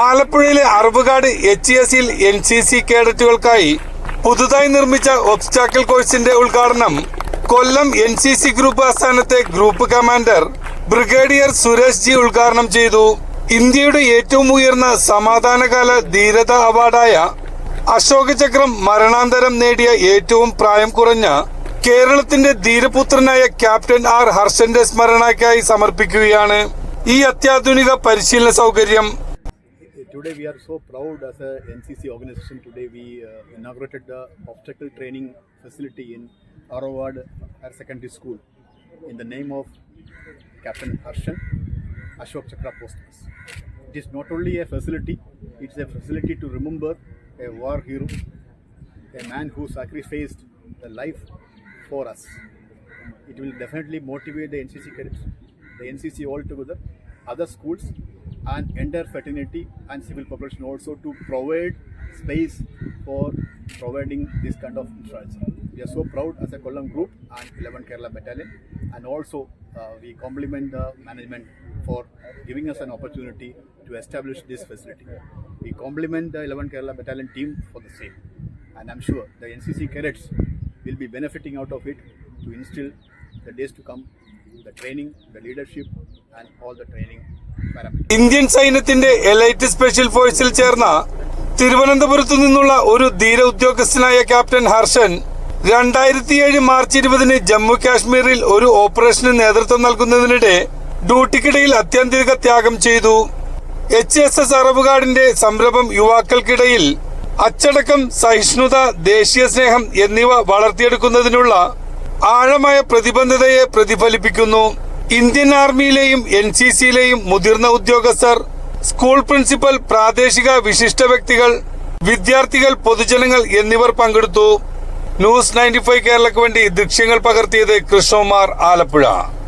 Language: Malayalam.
ആലപ്പുഴയിലെ അറബുകാട് എച്ച് എസിൽ എൻ സി സി കേഡറ്റുകൾക്കായി പുതുതായി നിർമ്മിച്ച ഒബ്സ്റ്റാക്കിൾ കോഴ്സിന്റെ ഉദ്ഘാടനം Kollam N C C group ആസ്ഥാനത്തെ group commander brigadier Suresh G ഉദ്ഘാടനം ചെയ്തു. ഇന്ത്യയുടെ ഏറ്റവും ഉയർന്ന സമാധാനകാല ധീരത അവാർഡായ അശോക ചക്രം മരണാന്തരം നേടിയ ഏറ്റവും പ്രായം കുറഞ്ഞ കേരളത്തിന്റെ ധീരപുത്രനായ ക്യാപ്റ്റൻ ആർ ഹർഷന്റെ സ്മരണയ്ക്കായി സമർപ്പിക്കുകയാണ്. ഈ അത്യാധുനിക പരിശീലന സൗകര്യം Today we are so proud as a NCC organization. Today we uh, inaugurated the obstacle training facility in Arawad Higher Secondary School in the name of Captain Harshan Ashok Chakra Posters. It is not only a facility, it's a facility to remember a war hero, a man who sacrificed the life for us. It will definitely motivate the NCC cadets, the NCC altogether, other schools, and entire fraternity and civil population also to provide space for providing this kind of infrastructure. We are so proud as a Kollam group and 11 Kerala Battalion, and also uh, we compliment the management for giving us an opportunity to establish this facility. We compliment the 11 Kerala Battalion team for the same, and I'm sure the NCC cadets will be benefiting out of it to instill the days to come the training, the leadership, and all the training. Indian സൈന്യത്തിന്റെ എലൈറ്റ് സ്പെഷ്യൽ ഫോഴ്സിൽ ചേർന്ന തിരുവനന്തപുരത്തു നിന്നുള്ള ഒരു ധീര ഉദ്യോഗസ്ഥനായ ക്യാപ്റ്റൻ ഹർഷൻ രണ്ടായിരത്തിയേഴ് മാർച്ച് ഇരുപതിന് ജമ്മു കാശ്മീരിൽ ഒരു ഓപ്പറേഷന് നേതൃത്വം നൽകുന്നതിനിടെ ഡ്യൂട്ടിക്കിടയിൽ അത്യന്തിക ത്യാഗം ചെയ്തു. എച്ച് എസ് എസ് അറബുകാടിന്റെ സംരംഭം യുവാക്കൾക്കിടയിൽ അച്ചടക്കം സഹിഷ്ണുത ദേശീയ സ്നേഹം എന്നിവ വളർത്തിയെടുക്കുന്നതിനുള്ള ആഴമായ പ്രതിബദ്ധതയെ പ്രതിഫലിപ്പിക്കുന്നു. ഇന്ത്യൻ ആർമിയിലെയും എൻ സി സിയിലെയും മുതിർന്ന ഉദ്യോഗസ്ഥർ സ്കൂൾ പ്രിൻസിപ്പൽ പ്രാദേശിക വിശിഷ്ട വ്യക്തികൾ വിദ്യാർത്ഥികൾ പൊതുജനങ്ങൾ എന്നിവർ പങ്കെടുത്തു. ന്യൂസ് നയന്റി ഫൈവ് കേരളക്ക് വേണ്ടി ദൃശ്യങ്ങൾ പകർത്തിയത് കൃഷ്ണകുമാർ ആലപ്പുഴ.